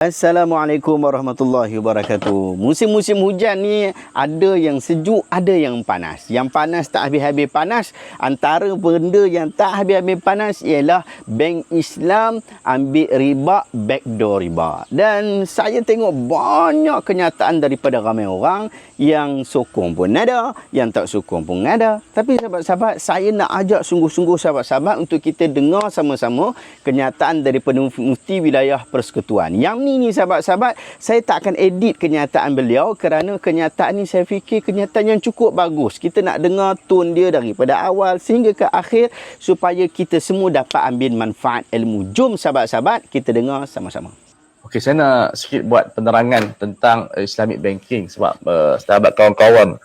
Assalamualaikum warahmatullahi wabarakatuh. Musim-musim hujan ni ada yang sejuk, ada yang panas. Yang panas tak habis-habis panas. Antara benda yang tak habis-habis panas ialah bank Islam ambil riba, backdoor riba. Dan saya tengok banyak kenyataan daripada ramai orang yang sokong pun ada, yang tak sokong pun ada. Tapi sahabat-sahabat, saya nak ajak sungguh-sungguh sahabat-sahabat untuk kita dengar sama-sama kenyataan daripada Mufti Wilayah Persekutuan. Yang ni ni sahabat-sahabat, saya tak akan edit kenyataan beliau kerana kenyataan ni saya fikir kenyataan yang cukup bagus. Kita nak dengar tone dia daripada awal sehingga ke akhir supaya kita semua dapat ambil manfaat ilmu. Jom sahabat-sahabat, kita dengar sama-sama. Okey, saya nak sikit buat penerangan tentang uh, Islamic banking sebab uh, sahabat kawan-kawan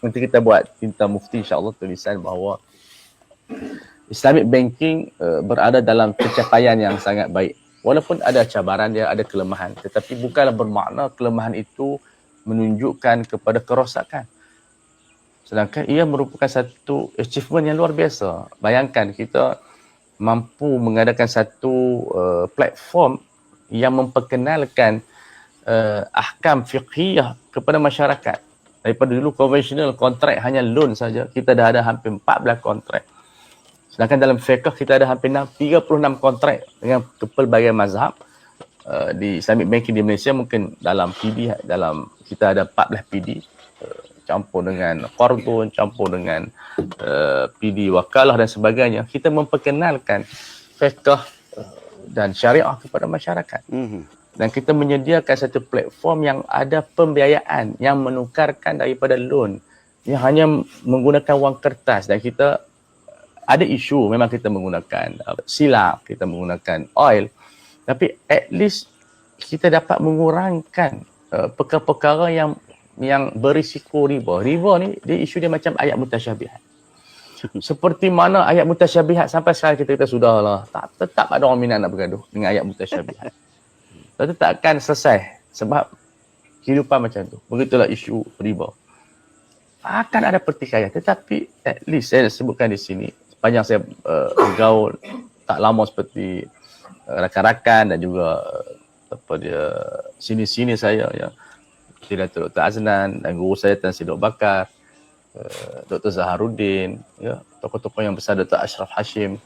nanti kita buat tinta mufti insya-Allah tulisan bahawa Islamic banking uh, berada dalam pencapaian yang sangat baik. Walaupun ada cabaran dia, ada kelemahan, tetapi bukanlah bermakna kelemahan itu menunjukkan kepada kerosakan. Sedangkan ia merupakan satu achievement yang luar biasa. Bayangkan kita mampu mengadakan satu uh, platform yang memperkenalkan uh, ahkam fiqhiyah kepada masyarakat. Daripada dulu konvensional kontrak hanya loan saja, kita dah ada hampir 14 kontrak. Sedangkan dalam fiqh kita ada hampir 36 kontrak dengan kepelbagaian mazhab uh, di Islamic Banking di Malaysia mungkin dalam PD dalam kita ada 14 PD uh, campur dengan qardun, campur dengan uh, PD wakalah dan sebagainya. Kita memperkenalkan fiqh uh, dan syariah kepada masyarakat. Mm-hmm. Dan kita menyediakan satu platform yang ada pembiayaan yang menukarkan daripada loan yang hanya menggunakan wang kertas dan kita ada isu memang kita menggunakan uh, silap, kita menggunakan oil tapi at least kita dapat mengurangkan uh, perkara-perkara yang yang berisiko riba. Riba ni dia isu dia macam ayat mutasyabihat. Seperti mana ayat mutasyabihat sampai sekarang kita kata sudahlah tak tetap ada orang minat nak bergaduh dengan ayat mutasyabihat. Tapi tak akan selesai sebab kehidupan macam tu. Begitulah isu riba. Akan ada pertikaian tetapi at least saya sebutkan di sini sepanjang saya uh, bergaul tak lama seperti uh, rakan-rakan dan juga uh, apa dia sini-sini saya ya tidak Dr. Aznan dan guru saya Tan Sidok Bakar uh, Dr. Zaharuddin ya tokoh-tokoh yang besar Dr. Ashraf Hashim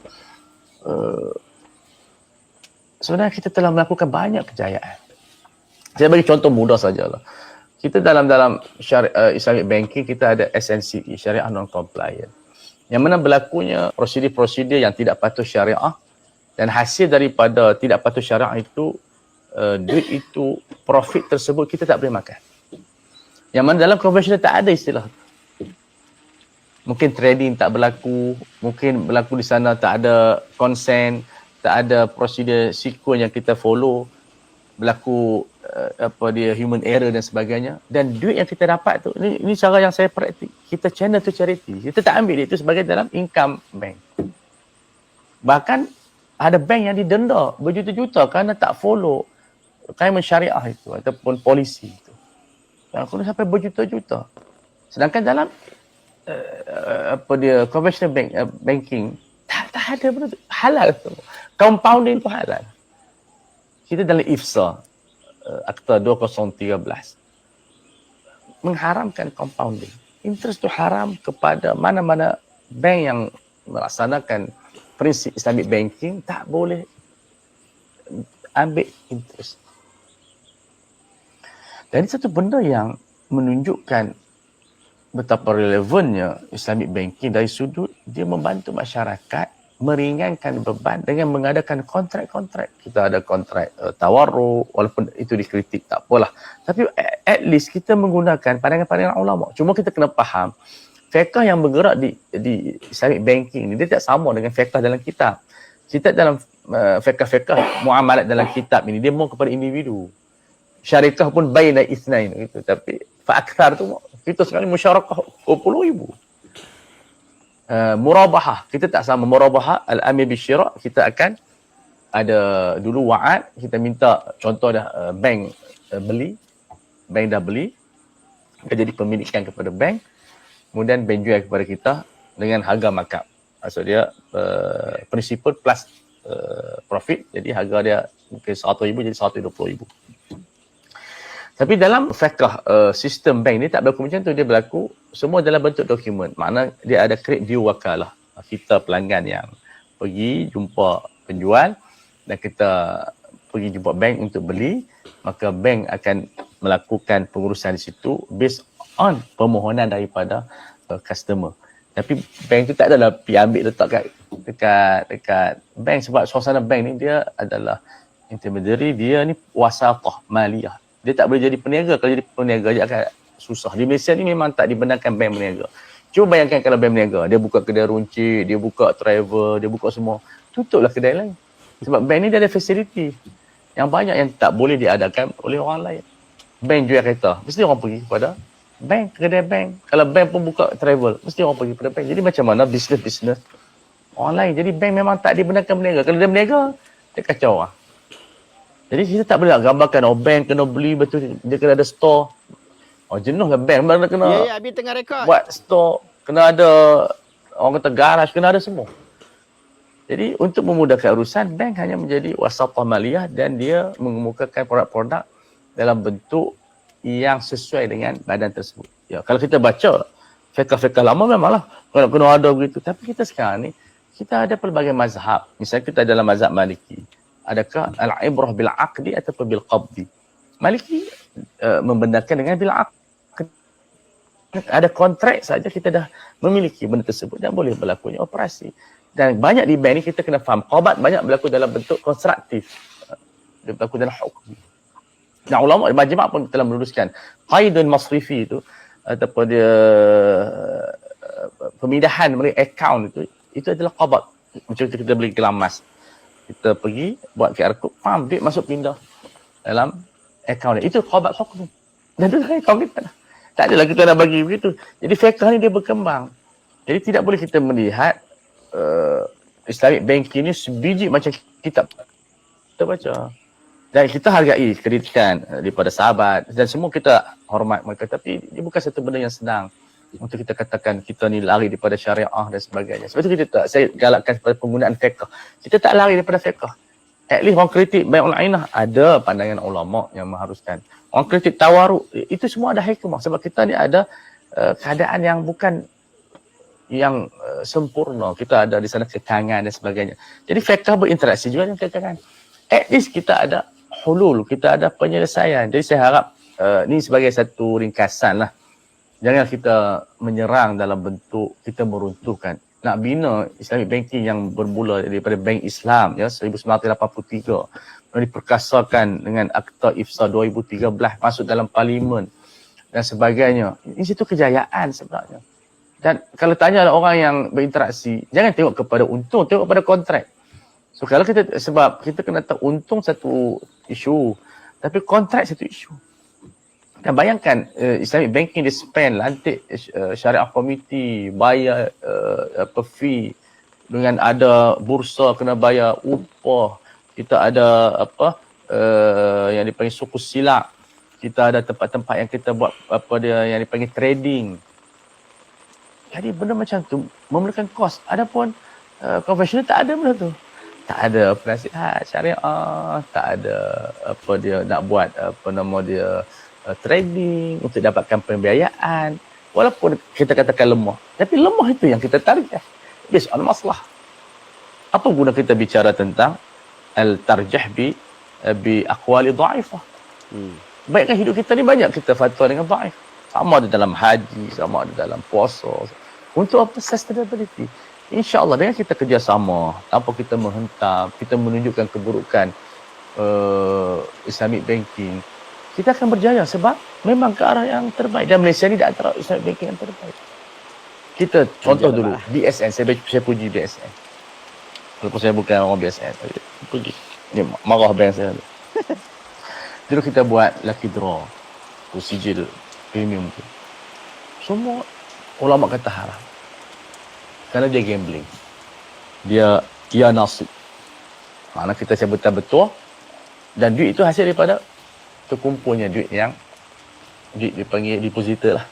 uh, sebenarnya kita telah melakukan banyak kejayaan saya bagi contoh mudah sajalah kita dalam dalam syari, uh, Islamic banking kita ada SNCE syariah non compliant yang mana berlakunya prosedur-prosedur yang tidak patuh syariah dan hasil daripada tidak patuh syariah itu uh, duit itu profit tersebut kita tak boleh makan. Yang mana dalam konvensional tak ada istilah. Mungkin trading tak berlaku mungkin berlaku di sana tak ada consent tak ada prosedur sequence yang kita follow berlaku uh, apa dia human error dan sebagainya. Dan duit yang kita dapat tu ini, ini cara yang saya praktik. Kita channel to charity. Kita tak ambil itu sebagai dalam income bank. Bahkan ada bank yang didenda berjuta-juta kerana tak follow kaiman syariah itu ataupun polisi itu. Dan kalau sampai berjuta-juta. Sedangkan dalam uh, apa dia conventional bank uh, banking tak, tak ada benda tu. halal tu. Compounding tu halal. Kita dalam IFSA Akta 2013 mengharamkan compounding. Interest tu haram kepada mana-mana bank yang melaksanakan prinsip Islamic banking tak boleh ambil interest. Ini satu benda yang menunjukkan betapa relevannya Islamic banking dari sudut dia membantu masyarakat meringankan beban dengan mengadakan kontrak-kontrak. Kita ada kontrak uh, tawarruk walaupun itu dikritik tak apalah. Tapi at least kita menggunakan pandangan-pandangan ulama. Cuma kita kena faham fiqh yang bergerak di di Islamic banking ni dia tak sama dengan fiqh dalam kitab. Kita dalam uh, fiqh-fiqh muamalat dalam kitab ini dia mau kepada individu. Syarikah pun baina itsnain gitu. Tapi fa akthar tu kita sekali musyarakah 20 ribu uh, murabahah. Kita tak sama murabahah. Al-amir bisyira kita akan ada dulu wa'ad. Kita minta contoh dah uh, bank uh, beli. Bank dah beli. Kita jadi pemilikan kepada bank. Kemudian bank jual kepada kita dengan harga markup maksud dia uh, principal plus uh, profit. Jadi harga dia mungkin 100 ribu jadi 120 ribu Tapi dalam fakah uh, sistem bank ni tak berlaku macam tu. Dia berlaku semua dalam bentuk dokumen. Makna dia ada create due wakalah. Kita pelanggan yang pergi jumpa penjual dan kita pergi jumpa bank untuk beli, maka bank akan melakukan pengurusan di situ based on permohonan daripada uh, customer. Tapi bank tu tak adalah pergi ambil letak kat dekat dekat bank sebab suasana bank ni dia adalah intermediary, dia ni wasatah maliyah. Dia tak boleh jadi peniaga. Kalau jadi peniaga dia akan susah. Di Malaysia ni memang tak dibenarkan bank berniaga. Cuba bayangkan kalau bank berniaga, dia buka kedai runcit, dia buka travel, dia buka semua. Tutuplah kedai lain. Sebab bank ni dia ada facility. Yang banyak yang tak boleh diadakan oleh orang lain. Bank jual kereta, mesti orang pergi kepada bank, kedai bank. Kalau bank pun buka travel, mesti orang pergi kepada bank. Jadi macam mana bisnes-bisnes orang lain. Jadi bank memang tak dibenarkan berniaga. Kalau dia berniaga, dia kacau lah. Jadi kita tak boleh nak gambarkan, oh bank kena beli betul, dia kena ada store. Oh jenuh kan bank, mana kena Ya, ya, Abi tengah rekod. buat store, kena ada orang kata garaj, kena ada semua. Jadi untuk memudahkan urusan, bank hanya menjadi wasatah maliyah dan dia mengemukakan produk-produk dalam bentuk yang sesuai dengan badan tersebut. Ya, kalau kita baca fiqh-fiqh lama memanglah kena kena ada begitu. Tapi kita sekarang ni kita ada pelbagai mazhab. Misalnya kita dalam mazhab Maliki. Adakah al-ibrah bil aqdi ataupun bil qabdi? Maliki uh, membenarkan dengan bil. Ada kontrak saja kita dah memiliki benda tersebut dan boleh berlakunya operasi. Dan banyak di bank ni kita kena faham. Qabat banyak berlaku dalam bentuk konstruktif. Dia berlaku dalam hukum. Dan ulama majma' pun telah meluruskan qaidun masrifi itu ataupun dia uh, pemindahan melalui account itu itu adalah qabat. Macam kita beli gelang emas. Kita pergi buat QR code, pam, duit masuk pindah dalam account dia. Itu qabat hukum. Dan itu account kita. Tak adalah kita nak bagi begitu. Jadi fiqh ni dia berkembang. Jadi tidak boleh kita melihat uh, Islamic banking ni sebiji macam kitab. Kita baca. Dan kita hargai kreditan uh, daripada sahabat dan semua kita hormat mereka. Tapi dia bukan satu benda yang senang untuk kita katakan kita ni lari daripada syariah dan sebagainya. Sebab itu kita tak, saya galakkan kepada penggunaan fiqh. Kita tak lari daripada fiqh. At least orang kritik baik ainah ada pandangan ulama yang mengharuskan. Orang kritik tawaruk itu semua ada hikmah sebab kita ni ada uh, keadaan yang bukan yang uh, sempurna. Kita ada di sana kekangan dan sebagainya. Jadi fiqh berinteraksi juga dengan kekangan. At least kita ada hulul, kita ada penyelesaian. Jadi saya harap uh, ni sebagai satu ringkasan lah. Jangan kita menyerang dalam bentuk kita meruntuhkan. Nak bina Islamic banking yang bermula daripada Bank Islam ya 1983 dan diperkasakan dengan Akta Ifsa 2013 masuk dalam parlimen dan sebagainya. Ini situ kejayaan sebenarnya. Dan kalau tanya orang yang berinteraksi, jangan tengok kepada untung, tengok kepada kontrak. So kalau kita sebab kita kena tahu untung satu isu, tapi kontrak satu isu. Dan bayangkan uh, Islamic banking dia spend lantik uh, syariah committee, bayar uh, apa fee dengan ada bursa kena bayar upah, kita ada apa uh, yang dipanggil suku silap, kita ada tempat-tempat yang kita buat apa dia yang dipanggil trading. Jadi benda macam tu memerlukan kos. Adapun uh, konvensional tak ada benda tu. Tak ada penasihat syariah, tak ada apa dia nak buat apa nama dia uh, trading untuk dapatkan pembiayaan. Walaupun kita katakan lemah. Tapi lemah itu yang kita tarik. Eh. Based on masalah. Apa guna kita bicara tentang al-tarjah bi bi aqwali dha'ifah. Hmm. Baikkan hidup kita ni banyak kita fatwa dengan dhaif. Sama ada dalam haji, sama ada dalam puasa. Untuk apa? Sustainability. InsyaAllah dengan kita kerjasama, tanpa kita menghentam, kita menunjukkan keburukan uh, Islamic banking, kita akan berjaya sebab memang ke arah yang terbaik. Dan Malaysia ni di antara Islamic banking yang terbaik. Kita contoh dulu, BSN. Saya, saya puji BSN. Walaupun saya bukan orang BSN. Puji. Ni marah bank saya. Dulu kita buat lucky draw. Tu sijil premium tu. Semua ulama kata haram. Kerana dia gambling. Dia dia nasib. Mana kita sebutan betul dan duit itu hasil daripada terkumpulnya duit yang duit dipanggil depositor lah.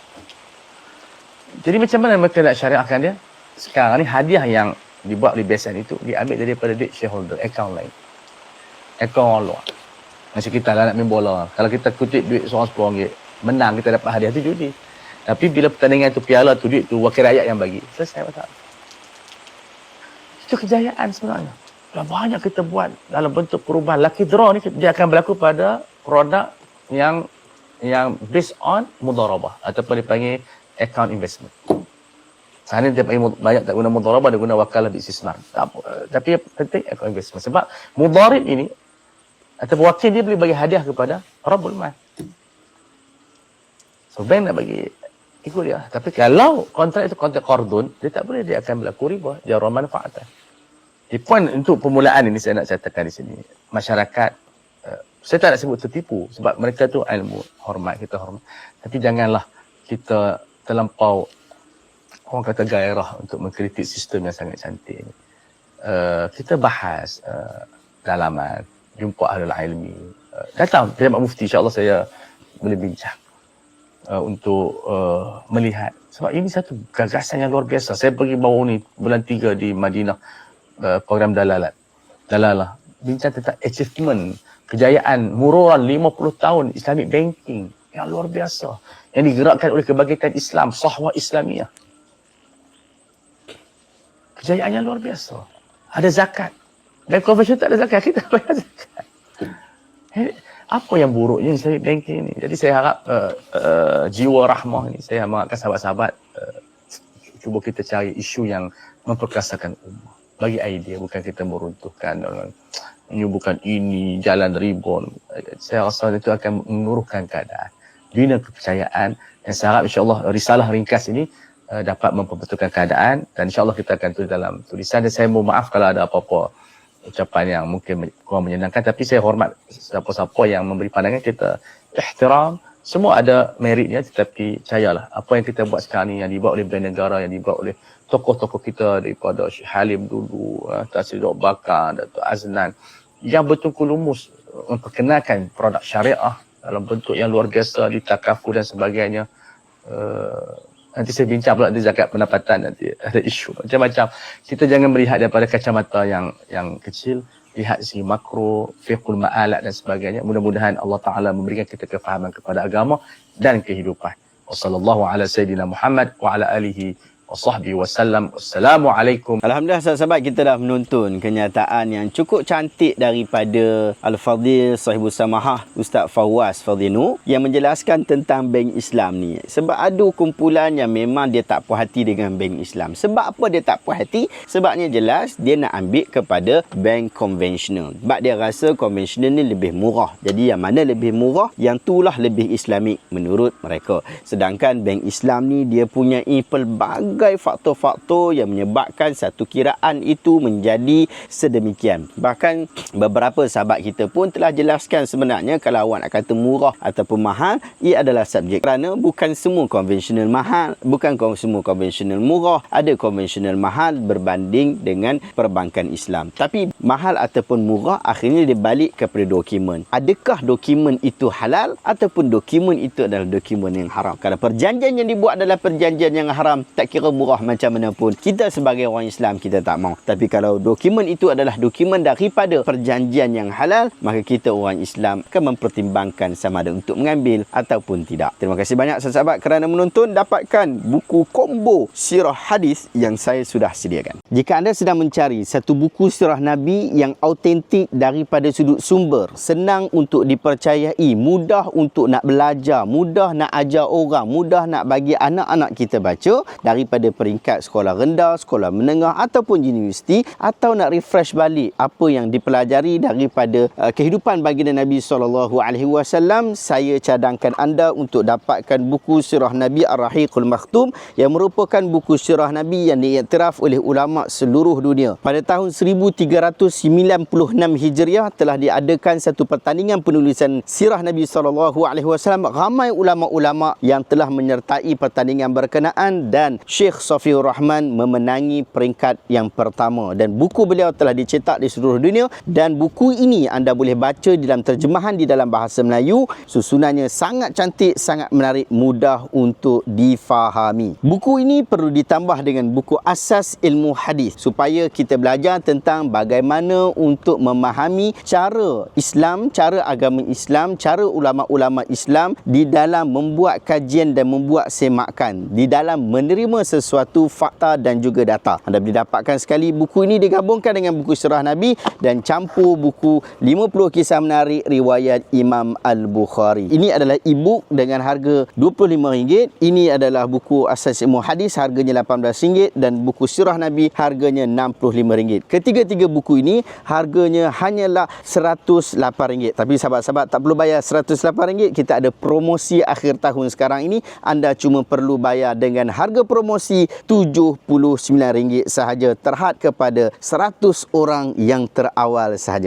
Jadi macam mana mereka nak syariahkan dia? Sekarang ni hadiah yang dibuat oleh BSN itu diambil daripada duit shareholder, account lain. Account orang luar. Macam kita lah nak main bola. Kalau kita kutip duit seorang RM10, menang kita dapat hadiah tu judi. Tapi bila pertandingan tu piala tu duit tu wakil rakyat yang bagi. Selesai masalah. Itu kejayaan sebenarnya. Dah banyak kita buat dalam bentuk perubahan. Lucky draw ni dia akan berlaku pada produk yang yang based on mudarabah ataupun dipanggil account investment. Sana dia panggil banyak tak guna mudarabah dia guna wakalah apa. Eh, Tapi yang penting account investment sebab mudarib ini ataupun wakil dia boleh bagi hadiah kepada Rabbul Mal. So bank nak bagi ikut dia. Tapi kalau kontrak itu kontrak kordon, dia tak boleh dia akan berlaku riba, jarum manfaatan. Di point untuk permulaan ini saya nak catakan di sini. Masyarakat saya tak nak sebut tertipu sebab mereka tu ilmu hormat kita hormat. Tapi janganlah kita terlampau orang kata gairah untuk mengkritik sistem yang sangat cantik ini. Uh, kita bahas uh, dalaman, jumpa ahli ilmi. Uh, datang Pejabat Mufti insya-Allah saya boleh bincang uh, untuk uh, melihat sebab ini satu gagasan yang luar biasa. Saya pergi baru ni bulan 3 di Madinah uh, program dalalat. Dalalah bincang tentang achievement kejayaan mururan 50 tahun Islamic banking yang luar biasa yang digerakkan oleh kebangkitan Islam sahwah Islamiah. Kejayaan yang luar biasa. Ada zakat. Dan konvensi tak ada zakat, kita bayar zakat. Eh, Apa yang buruknya Islamic banking ni? Jadi saya harap uh, uh, jiwa rahmah ni, saya mengharapkan sahabat-sahabat uh, cuba kita cari isu yang memperkasakan ummah. Bagi idea, bukan kita meruntuhkan dengan menyubuhkan ini, jalan ribon. Saya rasa itu akan menguruhkan keadaan. Bina kepercayaan. Dan saya harap insyaAllah risalah ringkas ini uh, dapat memperbetulkan keadaan. Dan insyaAllah kita akan tulis dalam tulisan. Dan saya mohon maaf kalau ada apa-apa ucapan yang mungkin kurang menyenangkan. Tapi saya hormat siapa-siapa yang memberi pandangan kita. Ihtiram semua ada meritnya. Tetapi percayalah apa yang kita buat sekarang ni yang dibuat oleh negara yang dibuat oleh tokoh-tokoh kita daripada Syekh Halim dulu uh, Tasir Dok Bakar Datuk Aznan yang betul-betul lumus memperkenalkan produk syariah dalam bentuk yang luar biasa ditakafu dan sebagainya. Uh, nanti saya bincang pula di zakat pendapatan nanti ada isu macam-macam. Kita jangan melihat daripada kacamata yang yang kecil. Lihat segi makro fiqhul ma'alat dan sebagainya. Mudah-mudahan Allah taala memberikan kita kefahaman kepada agama dan kehidupan. Wasallallahu ala sayidina Muhammad wa ala alihi wa sahbihi wasallam assalamualaikum Alhamdulillah sahabat-sahabat kita dah menonton kenyataan yang cukup cantik daripada Al-Fadhil Sahibul Samahah Ustaz Fawaz Fadhinu yang menjelaskan tentang bank Islam ni. Sebab ada kumpulan yang memang dia tak puas hati dengan bank Islam. Sebab apa dia tak puas hati? Sebabnya jelas dia nak ambil kepada bank konvensional. Sebab dia rasa konvensional ni lebih murah. Jadi yang mana lebih murah, yang itulah lebih Islamik menurut mereka. Sedangkan bank Islam ni dia punya pelbagai faktor-faktor yang menyebabkan satu kiraan itu menjadi sedemikian. Bahkan beberapa sahabat kita pun telah jelaskan sebenarnya kalau awak nak kata murah ataupun mahal, ia adalah subjek. Kerana bukan semua konvensional mahal, bukan semua konvensional murah, ada konvensional mahal berbanding dengan perbankan Islam. Tapi mahal ataupun murah akhirnya dia balik kepada dokumen. Adakah dokumen itu halal ataupun dokumen itu adalah dokumen yang haram? Kalau perjanjian yang dibuat adalah perjanjian yang haram, tak kira murah macam mana pun. Kita sebagai orang Islam kita tak mau. Tapi kalau dokumen itu adalah dokumen daripada perjanjian yang halal, maka kita orang Islam akan mempertimbangkan sama ada untuk mengambil ataupun tidak. Terima kasih banyak sahabat kerana menonton. Dapatkan buku combo sirah hadis yang saya sudah sediakan. Jika anda sedang mencari satu buku sirah Nabi yang autentik daripada sudut sumber, senang untuk dipercayai, mudah untuk nak belajar, mudah nak ajar orang, mudah nak bagi anak-anak kita baca daripada peringkat sekolah rendah, sekolah menengah ataupun universiti atau nak refresh balik apa yang dipelajari daripada uh, kehidupan baginda Nabi sallallahu alaihi wasallam, saya cadangkan anda untuk dapatkan buku sirah Nabi Ar-Rahiqul Maktum yang merupakan buku sirah Nabi yang diiktiraf oleh ulama seluruh dunia. Pada tahun 1396 Hijriah telah diadakan satu pertandingan penulisan sirah Nabi sallallahu alaihi wasallam. Ramai ulama-ulama yang telah menyertai pertandingan berkenaan dan Syekh Syekh Safiur Rahman memenangi peringkat yang pertama dan buku beliau telah dicetak di seluruh dunia dan buku ini anda boleh baca dalam terjemahan di dalam bahasa Melayu. Susunannya sangat cantik, sangat menarik, mudah untuk difahami. Buku ini perlu ditambah dengan buku asas ilmu hadis supaya kita belajar tentang bagaimana untuk memahami cara Islam, cara agama Islam, cara ulama-ulama Islam di dalam membuat kajian dan membuat semakan, di dalam menerima sesuatu fakta dan juga data. Anda boleh dapatkan sekali buku ini digabungkan dengan buku Sirah Nabi dan campur buku 50 kisah menarik riwayat Imam Al-Bukhari. Ini adalah e-book dengan harga RM25. Ini adalah buku Asas Ilmu Hadis harganya RM18 dan buku Sirah Nabi harganya RM65. Ketiga-tiga buku ini harganya hanyalah RM108. Tapi sahabat-sahabat tak perlu bayar RM108. Kita ada promosi akhir tahun sekarang ini. Anda cuma perlu bayar dengan harga promosi RM79 sahaja terhad kepada 100 orang yang terawal sahaja.